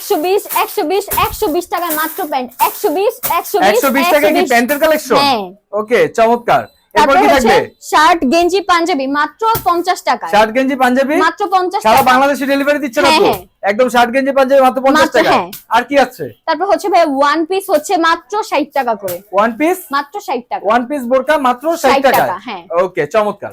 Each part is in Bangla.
একশো বিশ একশো বিশ একশো বিশ টাকায় মাত্র প্যান্ট। একশো বিশ একশো একশো বিশ টাকা কি প্যান্টের কালেকশন হ্যাঁ। ওকে চমৎকার। এরপর কি থাকবে? শার্ট গেঞ্জি পাঞ্জাবি মাত্র পঞ্চাশ টাকা শার্ট গেঞ্জি পাঞ্জাবি? মাত্র পঞ্চাশ সারা বাংলাদেশে ডেলিভারি দিচ্ছে না তো। একদম শার্ট গেঞ্জি পাঞ্জাবি মাত্র পঞ্চাশ মাত্র, টাকা। আর কি আছে? তারপর হচ্ছে ভাই ওয়ান পিস হচ্ছে মাত্র ষাট টাকা করে। ওয়ান পিস মাত্র ষাট টাকা। ওয়ান পিস বোরকা মাত্র 60 ষাট টাকা হ্যাঁ। ওকে চমৎকার।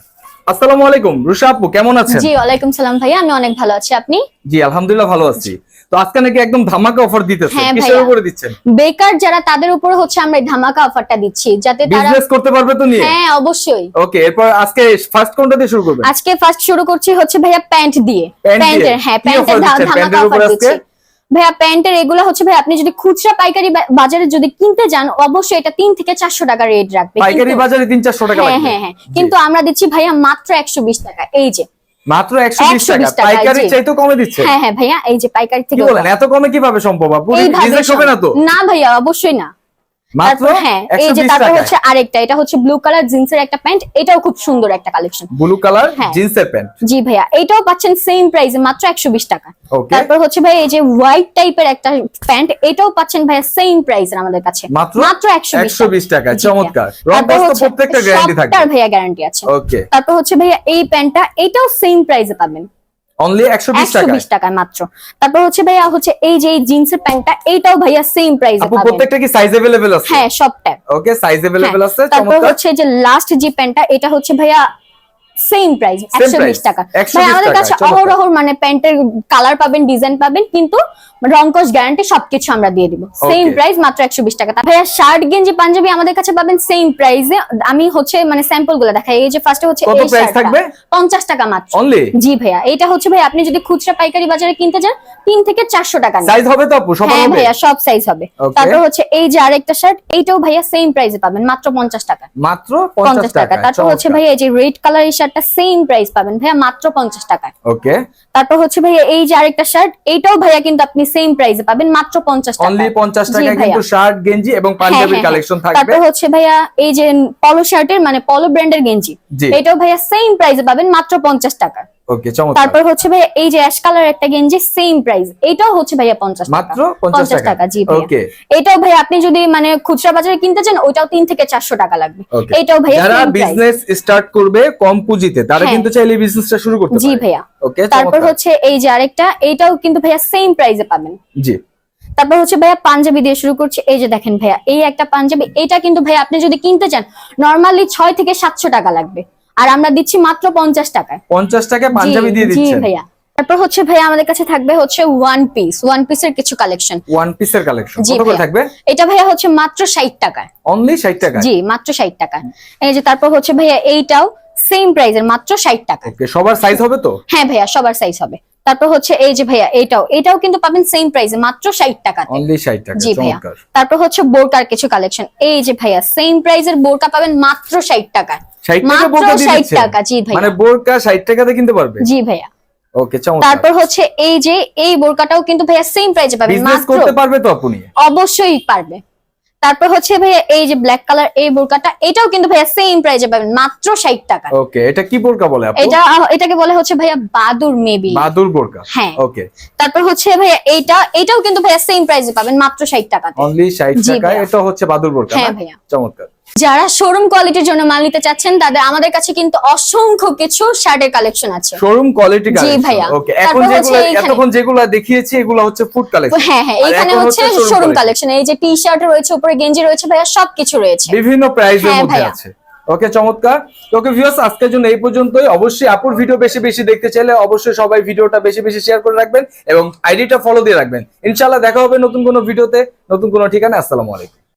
আসসালামু আলাইকুম রুষা আপু কেমন আছেন? জি ওয়ালাইকুম সালাম ভাইয়া আমি অনেক ভালো আছি আপনি? জি আলহামদুলিল্লাহ ভালো আছি। তো আজকে নাকি একদম ধামাকা অফার দিতেছে। হ্যাঁ, কিসের ভাইয়া। উপরে দিচ্ছেন? বেকার যারা তাদের উপরে হচ্ছে আমরা এই ধামাকা অফারটা দিচ্ছি যাতে তারা বিজনেস করতে পারবে তো নিয়ে? হ্যাঁ অবশ্যই। ওকে এরপর আজকে ফার্স্ট কোনটা দিয়ে শুরু করবেন? আজকে ফার্স্ট শুরু করছি হচ্ছে ভাইয়া প্যান্ট দিয়ে। প্যান্টের হ্যাঁ প্যান্টের ধামাকা অফার দিচ্ছি। ভাইয়া প্যান্টের এগুলো হচ্ছে ভাই আপনি যদি খুচরা পাইকারি বাজারে যদি কিনতে যান অবশ্যই এটা তিন থেকে চারশো টাকা রেট রাখবে পাইকারি বাজারে তিন চারশো টাকা হ্যাঁ হ্যাঁ হ্যাঁ। কিন্তু আমরা দিচ্ছি ভাইয়া মাত্র একশো বিশ টাকা। এই যে মাত্র একশো বিশ 120 টাকা পাইকারি চাইতে কমে দিচ্ছে? হ্যাঁ হ্যাঁ ভাইয়া এই যে পাইকারি থেকে বলেন এত কমে কীভাবে সম্ভব আপু? হবে না তো? না ভাইয়া অবশ্যই না। মাত্র হ্যাঁ এই যে তারপর হচ্ছে আরেকটা এটা হচ্ছে ব্লু কালার জিন্সের একটা প্যান্ট এটাও খুব সুন্দর একটা কালেকশন ব্লু কালার হ্যাঁ। জিন্সের প্যান্ট জি ভাইয়া এটাও পাচ্ছেন সেম প্রাইসে মাত্র একশো বিশ টাকা। তারপর হচ্ছে ভাই এই যে হোয়াইট টাইপের একটা প্যান্ট এটাও পাচ্ছেন ভাইয়া সেম প্রাইস আমাদের কাছে। মাত্র টাকা। চমৎকার। রংবাস তো প্রত্যেকটা গ্যারান্টি সবটার ভাইয়া গ্যারান্টি আছে। ওকে তারপর হচ্ছে ভাইয়া এই প্যান্টটা এটাও সেম প্রাইসে পাবেন। অনলি একশো বিশ একশো টাকা বিশ টাকায় মাত্র তারপর হচ্ছে ভাইয়া হচ্ছে এই যে এই জিন্সের প্যান্টটা এইটাও ভাইয়া সেম প্রাইসে আপু পাবেন প্রত্যেকটা কি সাইজ अवेलेबल আছে হ্যাঁ সবটা ওকে সাইজ अवेलेबल আছে হ্যাঁ, তারপর চমৎকার হচ্ছে যে লাস্ট যে প্যান্টটা এটা হচ্ছে ভাইয়া সেম প্রাইস একশো বিশ টাকা। 120 ভাই আমাদের কাছে অহরহ মানে প্যান্টের কালার পাবেন ডিজাইন পাবেন কিন্তু রংকশ গ্যারান্টি সবকিছু আমরা দিয়ে দিব। সেম প্রাইস মাত্র একশো বিশ টাকা। ভাইয়া শার্ট গেঞ্জি পাঞ্জাবি আমাদের কাছে পাবেন সেম প্রাইসে আমি হচ্ছে মানে স্যাম্পলগুলো দেখাই। এই যে ফার্স্টে হচ্ছে? পঞ্চাশ টাকা মাত্র। জি ভাইয়া এটা হচ্ছে ভাই আপনি যদি খুচরা পাইকারি বাজারে কিনতে যান তিন থেকে চারশো টাকা সাইজ হবে তো হ্যাঁ ভাইয়া সব সাইজ হবে। তারপর হচ্ছে এই যে আরেকটা শার্ট এইটাও ভাইয়া সেম প্রাইসে পাবেন মাত্র পঞ্চাশ টাকা মাত্র পঞ্চাশ টাকা। তারপর হচ্ছে ভাইয়া এই যে রেড কালার এই শার্টটা সেম প্রাইস পাবেন। ভাইয়া মাত্র পঞ্চাশ টাকা ওকে তারপর হচ্ছে ভাইয়া এই যে আরেকটা শার্ট এইটাও ভাইয়া কিন্তু আপনি সেম প্রাইসে পাবেন মাত্র পঞ্চাশ টাকা পঞ্চাশ টাকা কিন্তু শার্ট গেঞ্জি এবং হ্যাঁ, পাঞ্জাবির হ্যাঁ, কালেকশন হ্যাঁ। থাকবে। তারপর হচ্ছে ভাইয়া এই যে পলো শার্টের মানে পলো ব্র্যান্ডের গেঞ্জি এটাও ভাইয়া সেম প্রাইসে পাবেন মাত্র পঞ্চাশ টাকা ওকে চমৎকার। তারপর হচ্ছে ভাইয়া এই যে অ্যাশ কালার একটা গেঞ্জি সেম প্রাইস এটাও হচ্ছে ভাইয়া পঞ্চাশ টাকা। মাত্র পঞ্চাশ টাকা। জি ওকে এটাও ভাইয়া আপনি যদি মানে খুচরা বাজারে কিনতে চান ওইটাও তিন থেকে চারশো টাকা লাগবে। এটাও ভাইয়া যারা বিজনেস স্টার্ট করবে কম পুঁজিতে তারা হ্যাঁ। কিন্তু চাইলে বিজনেসটা শুরু করতে জি ভাইয়া। ওকে তারপর হচ্ছে এই যে আরেকটা এইটাও কিন্তু ভাইয়া সেম প্রাইসে পাবেন। জি। তারপর হচ্ছে ভাইয়া পাঞ্জাবি দিয়ে শুরু করছি। এই যে দেখেন ভাইয়া এই একটা পাঞ্জাবি এটা কিন্তু ভাইয়া আপনি যদি কিনতে চান নর্মালি ছয় থেকে সাতশো টাকা লাগবে। আর আমরা দিচ্ছি মাত্র পঞ্চাশ টাকায়। পঞ্চাশ টাকা পাঞ্জাবি দিয়ে দিচ্ছি ভাইয়া। তারপর হচ্ছে ভাইয়া আমাদের কাছে থাকবে হচ্ছে ওয়ান পিস ওয়ান পিসের কিছু কালেকশন ওয়ান পিসের কালেকশন জি কত করে থাকবে? এটা ভাইয়া হচ্ছে মাত্র ষাট টাকায়। অনলি ষাট টাকা জি মাত্র ষাট টাকা এই যে তারপর হচ্ছে ভাইয়া এইটাও সেম প্রাইজের মাত্র ষাট টাকা ওকে সবার সাইজ হবে তো? হ্যাঁ ভাইয়া সবার সাইজ হবে। তারপর হচ্ছে এই যে ভাইয়া এইটাও এটাও কিন্তু পাবেন সেম প্রাইসে মাত্র ষাট টাকাতে অনলি ষাট টাকা জি ভাইয়া। তারপর হচ্ছে বোরকার কিছু কালেকশন এই যে ভাইয়া সেম প্রাইসের বোরকা পাবেন মাত্র ষাট টাকা। ষাট টাকা মাত্র বোরকা দিয়ে 60 টাকা, জি ভাইয়া। মানে বোরকা ষাট টাকাতে কিনতে পারবে? জি ভাইয়া। ওকে চমৎকার। তারপর হচ্ছে এই যে এই বোরকাটাও কিন্তু ভাইয়া সেম প্রাইসে পাবেন বিজনেস মাত্র করতে পারবে তো আপনি? অবশ্যই পারবে। তারপর হচ্ছে ভাইয়া এই যে ব্ল্যাক কালার এই বোরকাটা এটাও কিন্তু ভাইয়া সেম প্রাইসে পাবেন মাত্র ষাট টাকা ওকে এটা কি বোরকা বলে আপু? এটা এটাকে বলে হচ্ছে ভাইয়া বাদুর মেবি। বাদুর বোরকা? হ্যাঁ। ওকে তারপর হচ্ছে ভাইয়া এটা এটাও কিন্তু ভাইয়া সেম প্রাইসে পাবেন মাত্র 60 টাকা অনলি ষাট জি টাকা এটা হচ্ছে বাদুর বোরকা হ্যাঁ ভাইয়া। চমৎকার। যারা শোরুম কোয়ালিটির জন্য মাল নিতে চাচ্ছেন তাদের আমাদের কাছে কিন্তু অসংখ্য কিছু শার্টের কালেকশন আছে। শোরুম কোয়ালিটি কালেকশন ভাইয়া। ওকে এখন যেগুলো এতক্ষণ যেগুলো দেখিয়েছি এগুলো হচ্ছে ফুড কালেকশন হ্যাঁ হ্যাঁ এখানে হচ্ছে হচ্ছে শোরুম কালেকশন এই যে টি শার্ট রয়েছে উপরে গেঞ্জি রয়েছে ভাইয়া সবকিছু রয়েছে। বিভিন্ন প্রাইজের হ্যাঁ, মধ্যে আছে। ওকে চমৎকার। ওকে ভিউয়ার্স আজকের জন্য এই পর্যন্তই। অবশ্যই আপুর ভিডিও বেশি বেশি দেখতে চাইলে অবশ্যই সবাই ভিডিওটা বেশি বেশি শেয়ার করে রাখবেন এবং আইডিটা ফলো দিয়ে রাখবেন। ইনশাআল্লাহ দেখা হবে নতুন কোনো ভিডিওতে নতুন কোনো ঠিকানা আসসালামু আলাইকুম।